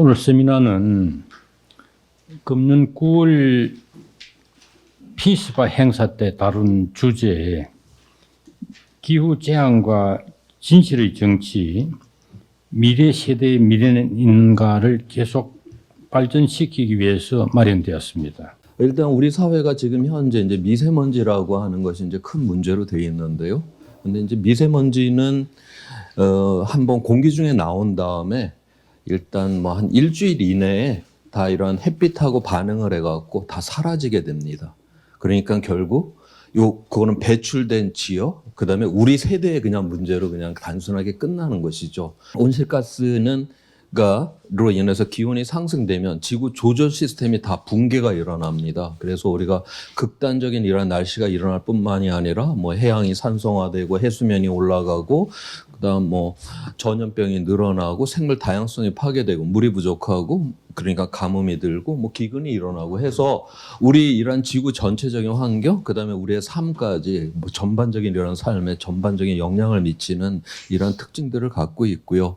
오늘 세미나는 금년 9월 피스바 행사 때 다룬 주제 기후 재앙과 진실의 정치 미래 세대의 미래인가를 계속 발전시키기 위해서 마련되었습니다. 일단 우리 사회가 지금 현재 이제 미세먼지라고 하는 것이 이제 큰 문제로 되어 있는데요. 근데 이제 미세먼지는 어 한번 공기 중에 나온 다음에 일단 뭐 한 일주일 이내에 다 이런 햇빛하고 반응을 해갖고 다 사라지게 됩니다. 그러니까 결국 요 그거는 배출된 지역 그다음에 우리 세대의 그냥 문제로 그냥 단순하게 끝나는 것이죠. 온실가스는 가로 인해서 기온이 상승되면 지구 조절 시스템이 다 붕괴가 일어납니다. 그래서 우리가 극단적인 이런 날씨가 일어날 뿐만이 아니라 뭐 해양이 산성화되고 해수면이 올라가고 그다음 뭐 전염병이 늘어나고 생물 다양성이 파괴되고 물이 부족하고 그러니까 가뭄이 들고 뭐 기근이 일어나고 해서 우리 이런 지구 전체적인 환경 그다음에 우리의 삶까지 뭐 전반적인 이런 삶에 전반적인 영향을 미치는 이런 특징들을 갖고 있고요.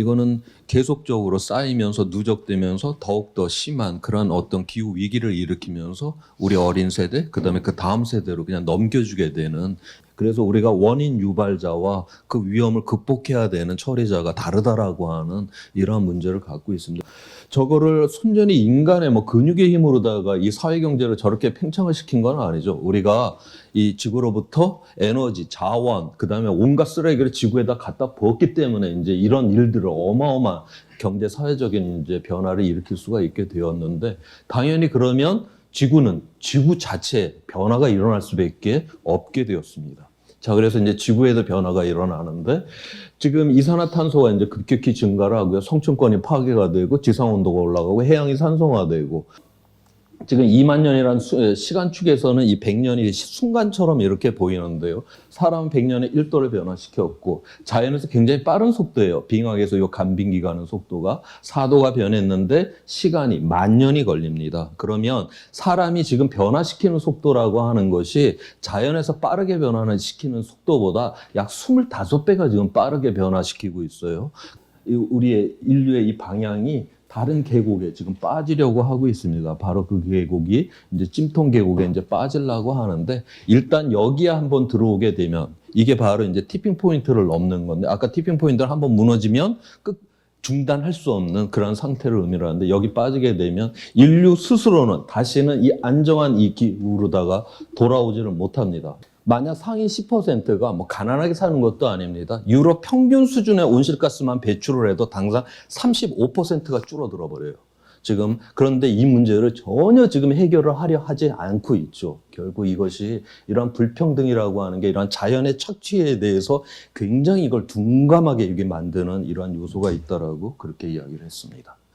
이거는 계속적으로 쌓이면서 누적되면서 더욱더 심한 그런 어떤 기후 위기를 일으키면서 우리 어린 세대 그 다음에 그 다음 세대로 그냥 넘겨주게 되는 그래서 우리가 원인 유발자와 그 위험을 극복해야 되는 처리자가 다르다라고 하는 이러한 문제를 갖고 있습니다. 저거를 순전히 인간의 뭐 근육의 힘으로다가 이 사회 경제를 저렇게 팽창을 시킨 건 아니죠. 우리가 이 지구로부터 에너지, 자원, 그다음에 온갖 쓰레기를 지구에다 갖다 부었기 때문에 이제 이런 일들을 어마어마한 경제 사회적인 이제 변화를 일으킬 수가 있게 되었는데 당연히 그러면 지구는 지구 자체에 변화가 일어날 수밖에 없게 되었습니다. 자, 그래서 이제 지구에도 변화가 일어나는데 지금 이산화탄소가 이제 급격히 증가를 하고요. 성층권이 파괴가 되고 지상온도가 올라가고 해양이 산성화되고 지금 2만 년이라는 수- 시간 축에서는 이 100년이 순간처럼 이렇게 보이는데요. 사람은 100년에 1도를 변화시켰고 자연에서 굉장히 빠른 속도예요. 빙하에서 요 간빙기 가는 속도가 4도가 변했는데 시간이 만 년이 걸립니다. 그러면 사람이 지금 변화시키는 속도라고 하는 것이 자연에서 빠르게 변화는 시키는 속도보다 약 25배가 지금 빠르게 변화시키고 있어요. 이 우리의 인류의 이 방향이 다른 계곡에 지금 빠지려고 하고 있습니다. 바로 그 계곡이 이제 찜통 계곡에 이제 빠지려고 하는데 일단 여기에 한번 들어오게 되면 이게 바로 이제 티핑 포인트를 넘는 건데 아까 티핑 포인트를 한번 무너지면 끝 중단할 수 없는 그런 상태를 의미하는데 여기 빠지게 되면 인류 스스로는 다시는 이 안정한 이 기후로다가 돌아오지를 못합니다. 만약 상위 10%가 뭐 가난하게 사는 것도 아닙니다. 유럽 평균 수준의 온실가스만 배출을 해도 당장 35%가 줄어들어 버려요. 지금 그런데 이 문제를 전혀 지금 해결을 하려 하지 않고 있죠. 결국 이것이 이런 불평등이라고 하는 게 이런 자연의 착취에 대해서 굉장히 이걸 둔감하게 이게 만드는 이러한 요소가 있다라고 그렇게 이야기를 했습니다.